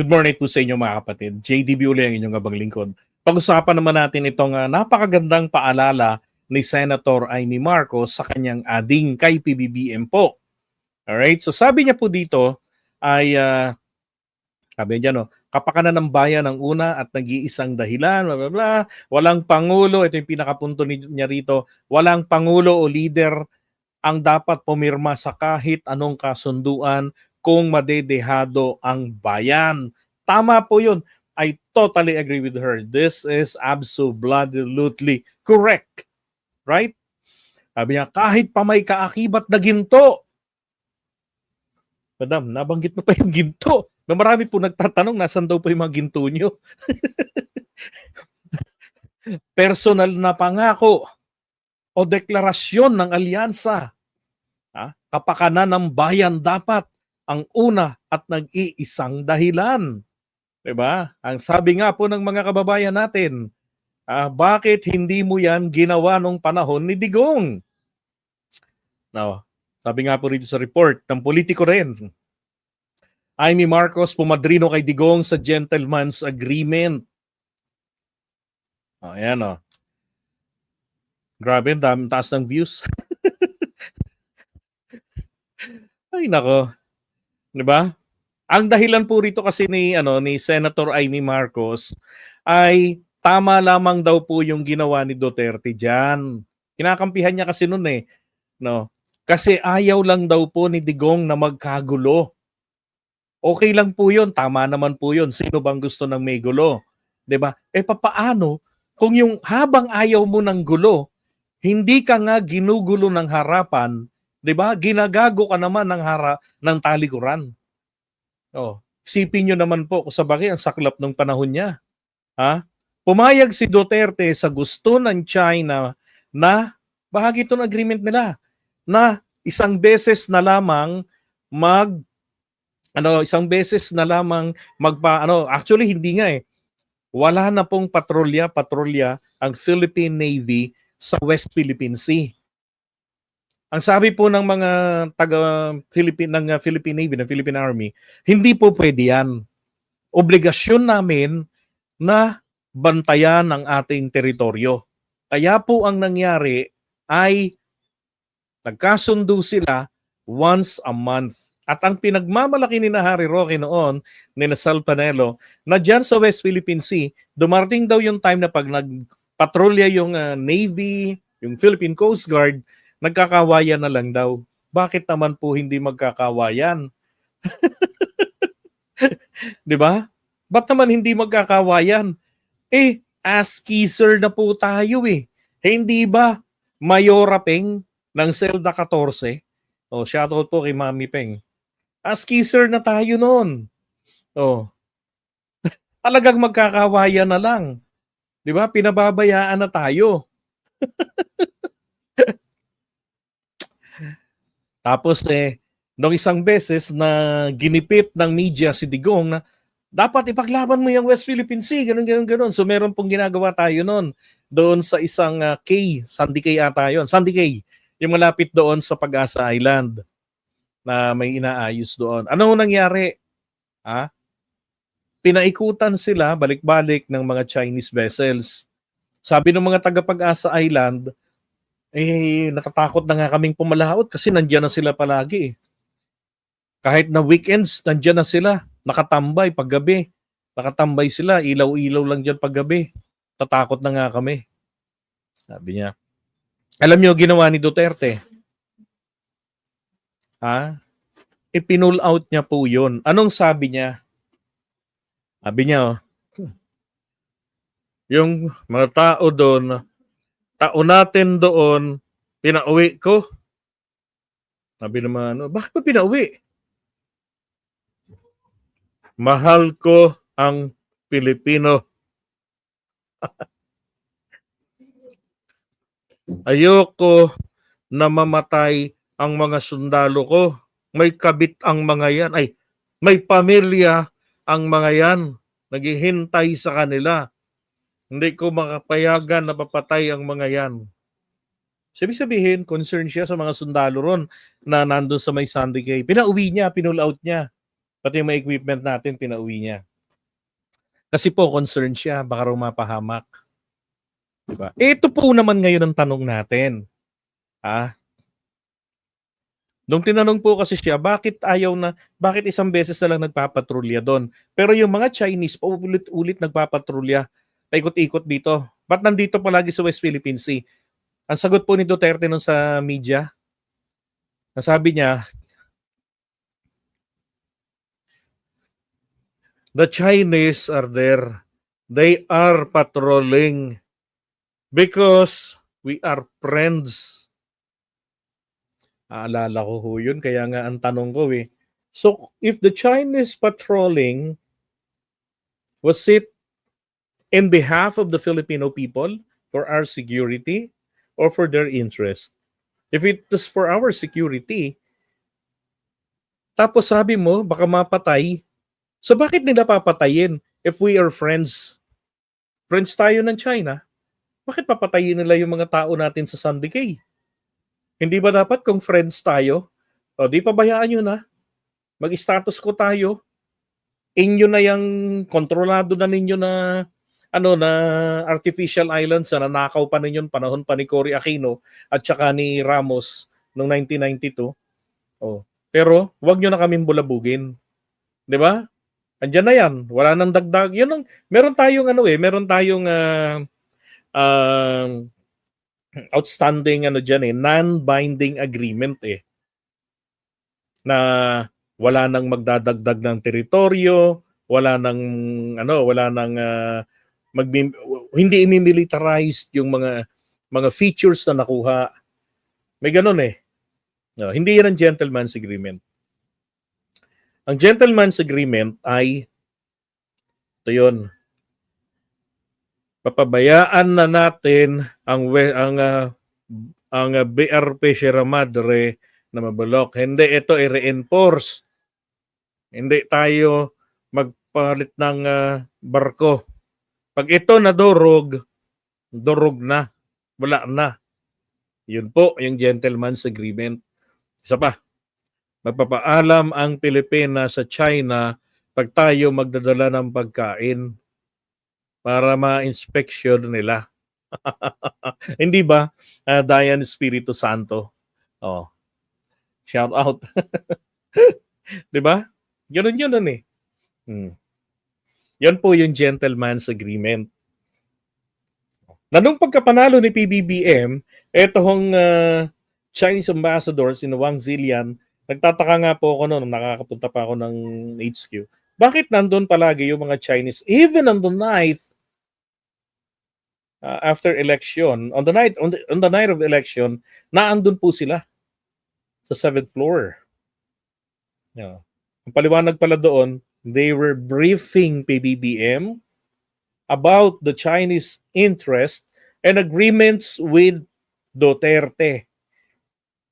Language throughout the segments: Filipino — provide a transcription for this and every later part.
Good morning po sa inyo mga kapatid. JDB uli ang inyong abang lingkod. Pag-usapan naman natin itong ah, napakagandang paalala ni Senator Amy Marcos sa kanyang ading kay PBBM po. Alright, so sabi niya po dito ay, ah, sabi niya no, kapakanan ng bayan ang una at nag-iisang dahilan, blah, blah, blah. Walang pangulo, ito yung pinakapunto ni- niya rito, walang pangulo o leader ang dapat pumirma sa kahit anong kasunduan kung madedehado ang bayan. Tama po yun. I totally agree with her. This is absolutely correct. Right? Sabi niya, kahit pa may kaakibat na ginto. Madam, nabanggit mo pa yung ginto. Na marami po nagtatanong, nasan daw po yung mga ginto nyo? Personal na pangako o deklarasyon ng alyansa. Ha? Kapakanan ng bayan dapat ang una at nag-iisang dahilan. 'Di ba? Ang sabi nga po ng mga kababayan natin, ah, bakit hindi mo 'yan ginawa nung panahon ni Digong? Now, sabi nga po rito sa report ng politiko rin. Amy Marcos pumadrino kay Digong sa gentleman's agreement. Oh, ayan oh. Grabe, dami taas ng views. Ay nako. 'Di ba? Ang dahilan po rito kasi ni ano ni Senator Amy Marcos ay tama lamang daw po yung ginawa ni Duterte diyan. Kinakampihan niya kasi noon eh, no. Kasi ayaw lang daw po ni Digong na magkagulo. Okay lang po 'yun, tama naman po 'yun. Sino bang gusto ng may gulo? 'Di ba? Eh papaano kung yung habang ayaw mo ng gulo, hindi ka nga ginugulo ng harapan 'di ba? Ginagago ka naman ng hara ng talikuran. Oh, isipin niyo naman po kung sa bagay ang saklap ng panahon niya. Ha? Pumayag si Duterte sa gusto ng China na bahagi ng agreement nila na isang beses na lamang mag ano isang beses na lamang magpa ano actually hindi nga eh wala na pong patrolya patrolya ang Philippine Navy sa West Philippine Sea ang sabi po ng mga taga Philippine ng uh, Philippine Navy, ng Philippine Army, hindi po pwede 'yan. Obligasyon namin na bantayan ang ating teritoryo. Kaya po ang nangyari ay nagkasundo sila once a month. At ang pinagmamalaki ni na Harry Roque noon, ni na Sal Panelo, na dyan sa West Philippine Sea, dumarting daw yung time na pag nagpatrolya yung uh, Navy, yung Philippine Coast Guard, nagkakawayan na lang daw. Bakit naman po hindi magkakawayan? 'Di ba? Ba't naman hindi magkakawayan? Eh, as kisser na po tayo eh. hindi ba Mayora Peng ng Zelda 14? Oh, shoutout po kay Mami Peng. As kisser na tayo noon. Oh. Talagang magkakawayan na lang. 'Di ba? Pinababayaan na tayo. Tapos eh, nung isang beses na ginipit ng media si Digong na dapat ipaglaban mo yung West Philippine Sea, ganun, ganun, ganun. So meron pong ginagawa tayo noon doon sa isang uh, K, Sandy Cay ata yun, Sandy Cay, yung malapit doon sa Pag-asa Island na may inaayos doon. Ano nangyari? Ha? Pinaikutan sila balik-balik ng mga Chinese vessels. Sabi ng mga taga Pag-asa Island, eh, natatakot na nga kaming pumalaot kasi nandiyan na sila palagi eh. Kahit na weekends, nandiyan na sila. Nakatambay paggabi. Nakatambay sila, ilaw-ilaw lang dyan paggabi. Tatakot na nga kami. Sabi niya. Alam niyo ginawa ni Duterte? Ha? Ipinul out niya po yun. Anong sabi niya? Sabi niya, oh, yung mga tao doon, tao natin doon, pinauwi ko. Sabi naman, ano, bakit ba pinauwi? Mahal ko ang Pilipino. Ayoko na mamatay ang mga sundalo ko. May kabit ang mga yan. Ay, may pamilya ang mga yan. Naghihintay sa kanila. Hindi ko makapayagan na papatay ang mga yan. Sabi sabihin, concern siya sa mga sundalo ron na nandun sa may Sandy Cay. Pinauwi niya, pinull out niya. Pati yung mga equipment natin, pinauwi niya. Kasi po concerned siya, baka raw mapahamak. Diba? Eh, ito po naman ngayon ang tanong natin. Ah, Nung tinanong po kasi siya, bakit ayaw na, bakit isang beses na lang nagpapatrolya doon? Pero yung mga Chinese, paulit-ulit nagpapatrolya, paikot-ikot dito. Ba't nandito palagi sa West Philippine Sea? Ang sagot po ni Duterte nun sa media, nasabi niya, the Chinese are there. They are patrolling because we are friends. Aalala ko ho yun, kaya nga ang tanong ko eh. So, if the Chinese patrolling was it in behalf of the Filipino people for our security or for their interest? If it was for our security, tapos sabi mo, baka mapatay, so bakit nila papatayin if we are friends? Friends tayo ng China, bakit papatayin nila yung mga tao natin sa Sandy Cay? Hindi ba dapat kung friends tayo? O di pabayaan nyo na. Mag-status ko tayo. Inyo na yung kontrolado na ninyo na ano na artificial islands na nanakaw pa ninyo panahon pa ni Cory Aquino at saka ni Ramos noong 1992. Oh. Pero wag nyo na kaming bulabugin. 'Di ba? Andiyan na 'yan. Wala nang dagdag. 'Yun ang meron tayong ano eh, meron tayong ah, ah, outstanding ano diyan eh, non-binding agreement eh. Na wala nang magdadagdag ng teritoryo, wala nang ano, wala nang ah, magmi- hindi imimilitarized yung mga mga features na nakuha. May ganun eh. No, hindi yan ang gentleman's agreement. Ang gentleman's agreement ay ito yun. Papabayaan na natin ang ang ah, ang ah, BRP Sierra Madre na mabalok. Hindi ito i-reinforce. Hindi tayo magpalit ng ah, barko. Pag ito nadurog, durog na. Wala na. Yun po yung gentleman's agreement. Isa pa, magpapaalam ang Pilipinas sa China pag tayo magdadala ng pagkain para ma-inspection nila. Hindi ba? Uh, Dayan Espiritu Santo. Oh. Shout out. 'Di ba? Ganun yun nun eh. Hmm. Yan po yung gentleman's agreement. Na nung pagkapanalo ni PBBM, eto hong ah, Chinese ambassador, si Wang Zilian, nagtataka nga po ako noon, nakakapunta pa ako ng HQ. Bakit nandun palagi yung mga Chinese, even on the night uh, after election, on the night on the, on the night of election, naandun po sila sa seventh floor. Yeah. Ang paliwanag pala doon, they were briefing PBBM about the Chinese interest and agreements with Duterte.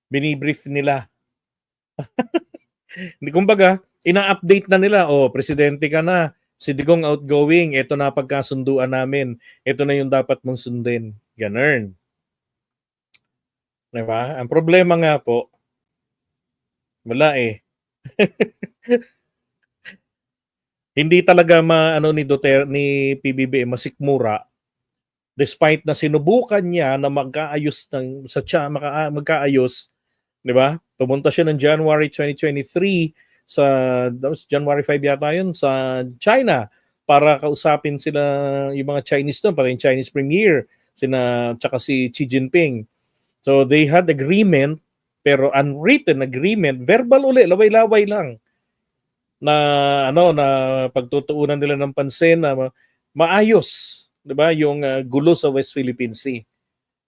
Binibrief nila. Hindi kumbaga, ina-update na nila, oh, presidente ka na, si Digong outgoing, ito na pagkasunduan namin, ito na yung dapat mong sundin. Ganun. Diba? Ang problema nga po, wala eh. Hindi talaga ma ano ni Duterte ni PBBM masikmura despite na sinubukan niya na magkaayos ng sa siya maka, magkaayos, 'di ba? Pumunta siya ng January 2023 sa January 5 yata yun sa China para kausapin sila yung mga Chinese doon, para yung Chinese premier, sina tsaka si Xi Jinping. So they had agreement pero unwritten agreement, verbal uli, laway-laway lang na ano na pagtutuunan nila ng pansin na ma- maayos, 'di ba, yung uh, gulo sa West Philippine Sea.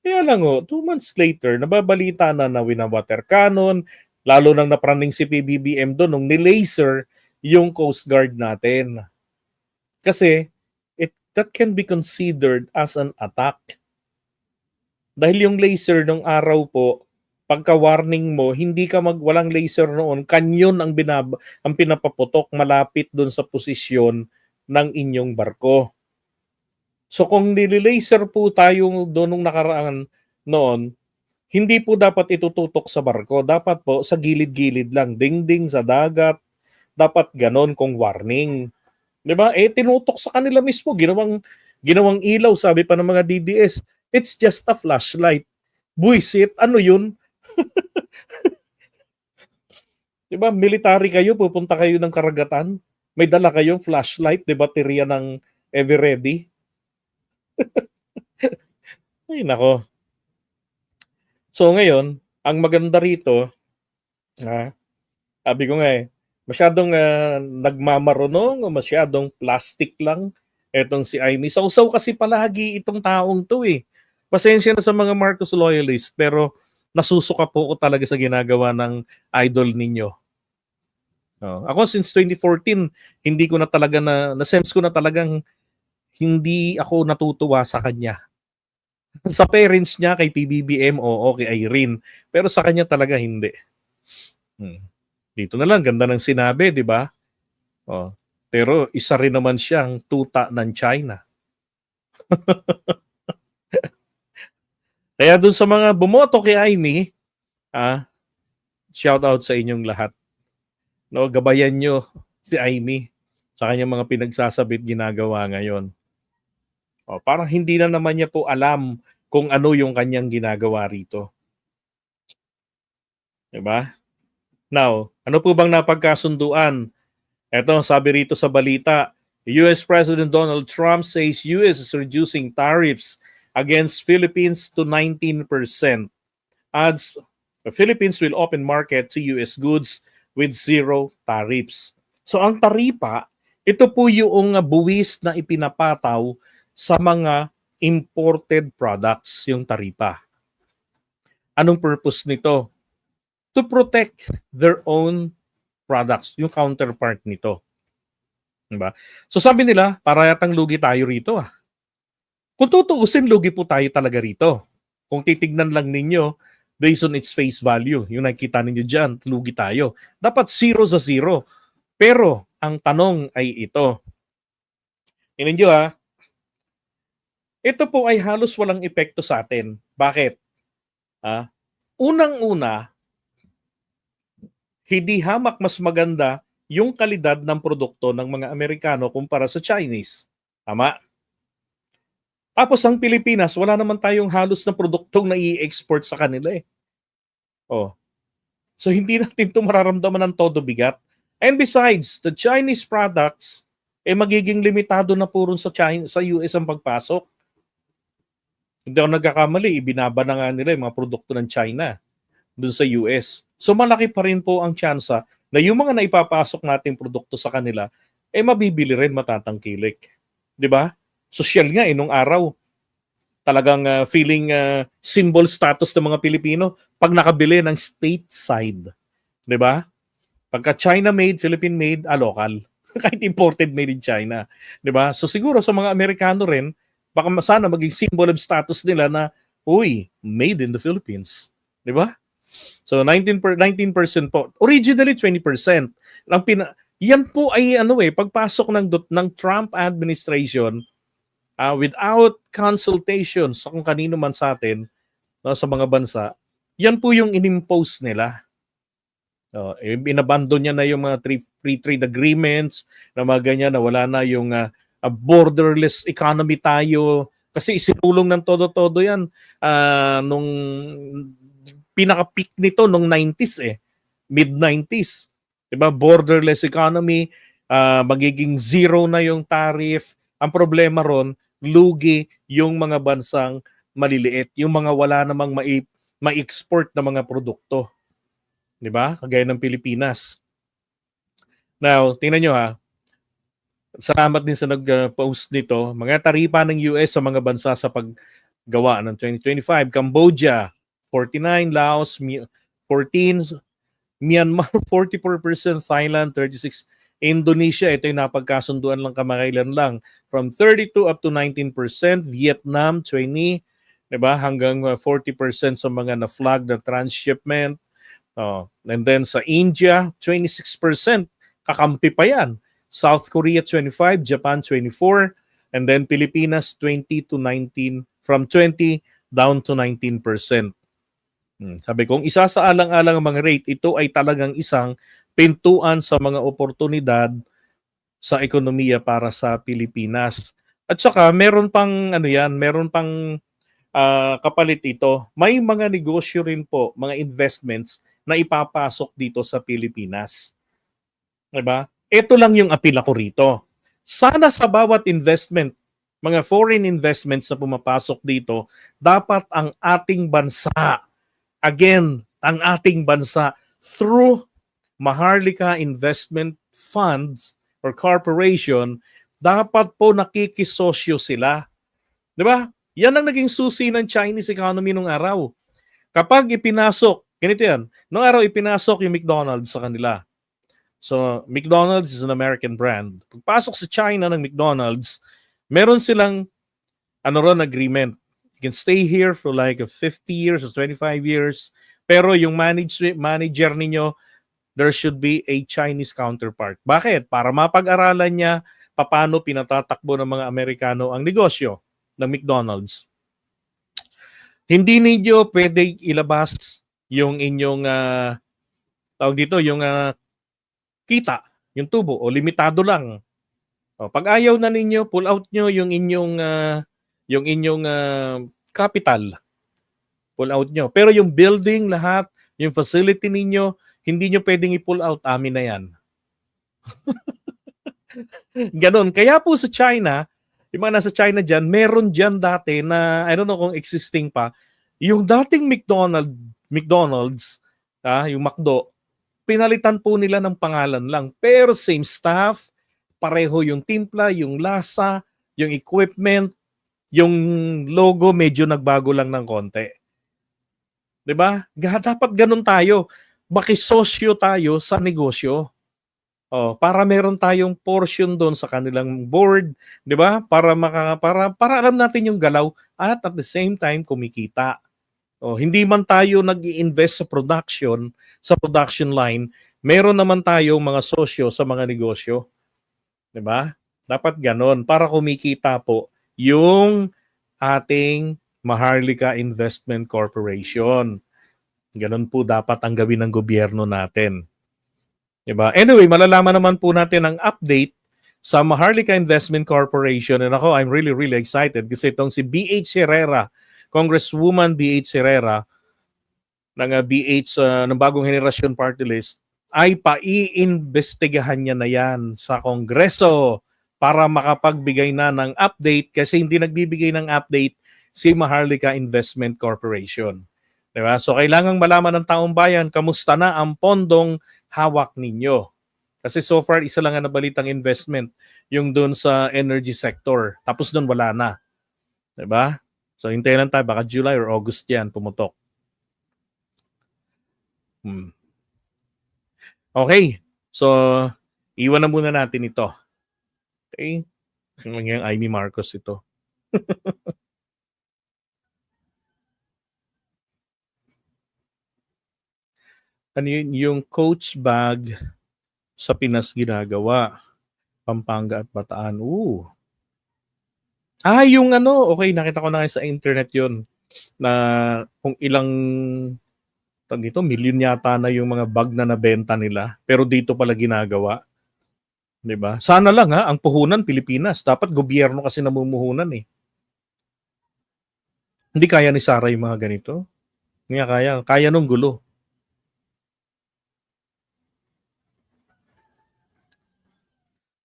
Kaya lang oh, two months later, nababalita na na winawater cannon, lalo nang napraning si PBBM doon nung nilaser yung Coast Guard natin. Kasi it that can be considered as an attack. Dahil yung laser nung araw po, pagka-warning mo, hindi ka mag walang laser noon, kanyon ang binab ang pinapaputok malapit doon sa posisyon ng inyong barko. So kung nililaser po tayo doon nung nakaraan noon, hindi po dapat itututok sa barko. Dapat po sa gilid-gilid lang, dingding sa dagat. Dapat ganon kung warning. 'Di ba? Eh tinutok sa kanila mismo, ginawang ginawang ilaw sabi pa ng mga DDS. It's just a flashlight. Buisit, ano 'yun? 'Di ba? Military kayo, pupunta kayo ng karagatan. May dala kayong flashlight, 'di ba? Baterya ng Eveready. Ay nako. So ngayon, ang maganda rito, ah, sabi ko nga eh, masyadong ah, nagmamarunong o masyadong plastic lang etong si Amy. Sausaw kasi palagi itong taong to eh. Pasensya na sa mga Marcos loyalist pero nasusuka po ko talaga sa ginagawa ng idol ninyo. Oh, ako since 2014, hindi ko na talaga na na-sense ko na talagang hindi ako natutuwa sa kanya. sa parents niya kay PBBM o kay Irene, pero sa kanya talaga hindi. Hmm. Dito na lang ganda ng sinabi, 'di ba? Oh, pero isa rin naman siyang tuta ng China. Kaya dun sa mga bumoto kay Amy, ah, shout out sa inyong lahat. No, gabayan nyo si Amy sa kanyang mga pinagsasabit ginagawa ngayon. O, parang hindi na naman niya po alam kung ano yung kanyang ginagawa rito. 'Di ba? Now, ano po bang napagkasunduan? Ito, sabi rito sa balita, US President Donald Trump says US is reducing tariffs against Philippines to 19%. Adds the Philippines will open market to US goods with zero tariffs. So ang taripa, ito po yung buwis na ipinapataw sa mga imported products, yung taripa. Anong purpose nito? To protect their own products, yung counterpart nito. Diba? So sabi nila, para yatang lugi tayo rito ah. Kung tutuusin, lugi po tayo talaga rito. Kung titignan lang ninyo, based on its face value, yung nakikita ninyo dyan, lugi tayo. Dapat zero sa zero. Pero, ang tanong ay ito. Tingnan nyo ha, ito po ay halos walang epekto sa atin. Bakit? Ah, unang-una, hindi hamak mas maganda yung kalidad ng produkto ng mga Amerikano kumpara sa Chinese. Tama? Tapos ang Pilipinas, wala naman tayong halos na produktong na i-export sa kanila eh. Oh. So hindi natin ito mararamdaman ng todo bigat. And besides, the Chinese products, eh magiging limitado na puro sa China, sa US ang pagpasok. Hindi ako nagkakamali, ibinaba na nga nila yung mga produkto ng China dun sa US. So malaki pa rin po ang tsansa na yung mga naipapasok nating produkto sa kanila, eh mabibili rin matatangkilik. 'Di ba? Social nga eh, nung araw, talagang uh, feeling uh, symbol status ng mga Pilipino pag nakabili ng stateside. 'Di ba? Pagka China made, Philippine made, ah, local. Kahit imported made in China. 'Di ba? So siguro sa mga Amerikano rin, baka sana maging symbol of status nila na, uy, made in the Philippines. 'Di ba? So 19 per, 19% po. Originally 20%. Ang pina, yan po ay ano eh pagpasok ng ng Trump administration uh, without consultation sa kung kanino man sa atin no, sa mga bansa, yan po yung inimpose nila. Uh, eh, inabandon niya na yung mga free trade agreements na mga ganyan na wala na yung uh, uh, borderless economy tayo kasi isinulong ng todo-todo yan uh, nung pinaka-peak nito nung 90s eh. Mid-90s. 'Di ba? Borderless economy, uh, magiging zero na yung tariff. Ang problema ron, lugi yung mga bansang maliliit, yung mga wala namang mai ma-export na mga produkto. 'Di ba? Kagaya ng Pilipinas. Now, tingnan nyo ha. Salamat din sa nag-post nito. Mga taripa ng US sa mga bansa sa paggawa ng 2025. Cambodia, 49, Laos 14, Myanmar 44%, Thailand 36, Indonesia, ito yung napagkasunduan lang kamakailan lang, from 32 up to 19%, Vietnam 20, 'di ba? Hanggang 40% uh, sa mga na-flag na transshipment. Oh, and then sa India, 26%, kakampi pa 'yan. South Korea 25, Japan 24, and then Pilipinas 20 to 19 from 20 down to 19%. Hmm, sabi kong isa sa alang-alang ang mga rate, ito ay talagang isang pintuan sa mga oportunidad sa ekonomiya para sa Pilipinas. At saka meron pang ano yan, meron pang ah, kapalit ito. May mga negosyo rin po, mga investments na ipapasok dito sa Pilipinas. 'Di ba? Ito lang yung appeal ko rito. Sana sa bawat investment, mga foreign investments na pumapasok dito, dapat ang ating bansa, again, ang ating bansa through Maharlika Investment Funds or Corporation, dapat po nakikisosyo sila. 'Di ba? Yan ang naging susi ng Chinese economy nung araw. Kapag ipinasok, ganito yan, nung araw ipinasok yung McDonald's sa kanila. So, McDonald's is an American brand. Pagpasok sa China ng McDonald's, meron silang ano ron agreement. You can stay here for like 50 years or 25 years. Pero yung manage, manager ninyo, there should be a Chinese counterpart. Bakit? Para mapag-aralan niya paano pinatatakbo ng mga Amerikano ang negosyo ng McDonald's. Hindi ninyo pwede ilabas yung inyong ah, tawag dito, yung ah, kita, yung tubo o limitado lang. O, pag ayaw na ninyo, pull out nyo yung inyong ah, yung inyong ah, capital. Pull out nyo. Pero yung building lahat, yung facility ninyo, hindi nyo pwedeng i-pull out, amin na yan. Ganon. Kaya po sa China, yung mga nasa China dyan, meron dyan dati na, I don't know kung existing pa, yung dating McDonald, McDonald's, ah, yung McDo, pinalitan po nila ng pangalan lang. Pero same staff, pareho yung timpla, yung lasa, yung equipment, yung logo medyo nagbago lang ng konti. 'Di ba? Dapat ganun tayo. Makisosyo tayo sa negosyo. Oh, para meron tayong portion doon sa kanilang board, 'di ba? Para maka, para para alam natin yung galaw at at the same time kumikita. Oh, hindi man tayo nag-i-invest sa production, sa production line, meron naman tayong mga sosyo sa mga negosyo. 'Di ba? Dapat ganon para kumikita po yung ating Maharlika Investment Corporation. Ganon po dapat ang gawin ng gobyerno natin. 'Di ba? Anyway, malalaman naman po natin ang update sa Maharlika Investment Corporation. And ako, I'm really, really excited kasi itong si B.H. Herrera, Congresswoman B.H. Herrera, ng uh, BH uh, ng bagong henerasyon party list, ay paiimbestigahan niya na yan sa Kongreso para makapagbigay na ng update kasi hindi nagbibigay ng update si Maharlika Investment Corporation. Diba? So kailangang malaman ng taong bayan kamusta na ang pondong hawak ninyo. Kasi so far isa lang ang nabalitang investment yung doon sa energy sector. Tapos doon wala na. 'Di ba? So hintayin lang tayo baka July or August 'yan pumutok. Hmm. Okay. So iwan na muna natin ito. Okay? Yung yung Amy Marcos ito. ano yun? Yung coach bag sa Pinas ginagawa. Pampanga at Bataan. Ooh. Ah, yung ano, okay, nakita ko na sa internet yun na kung ilang tawag dito, million yata na yung mga bag na nabenta nila. Pero dito pala ginagawa. 'Di ba? Sana lang ha, ang puhunan Pilipinas. Dapat gobyerno kasi namumuhunan eh. Hindi kaya ni Sara yung mga ganito. Hindi kaya, kaya nung gulo.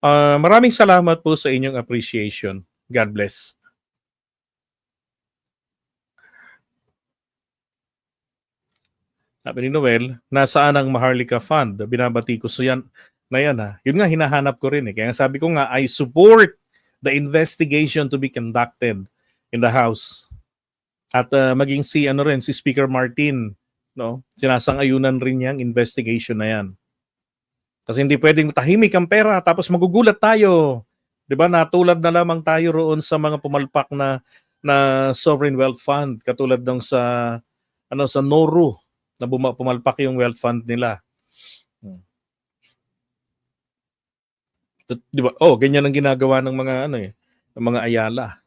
Ah, maraming salamat po sa inyong appreciation. God bless. Sabi ni Noel, nasaan ang Maharlika Fund? Binabati ko so yan, na yan ha. Yun nga, hinahanap ko rin eh. Kaya sabi ko nga, I support the investigation to be conducted in the House. At uh, maging si, ano rin, si Speaker Martin, no? sinasang-ayunan rin niyang investigation na yan. Kasi hindi pwedeng tahimik ang pera tapos magugulat tayo. 'Di ba? Natulad na lamang tayo roon sa mga pumalpak na na sovereign wealth fund katulad ng sa ano sa Noru na buma, pumalpak yung wealth fund nila. Hmm. 'Di ba? Oh, ganyan ang ginagawa ng mga ano eh, ng mga Ayala.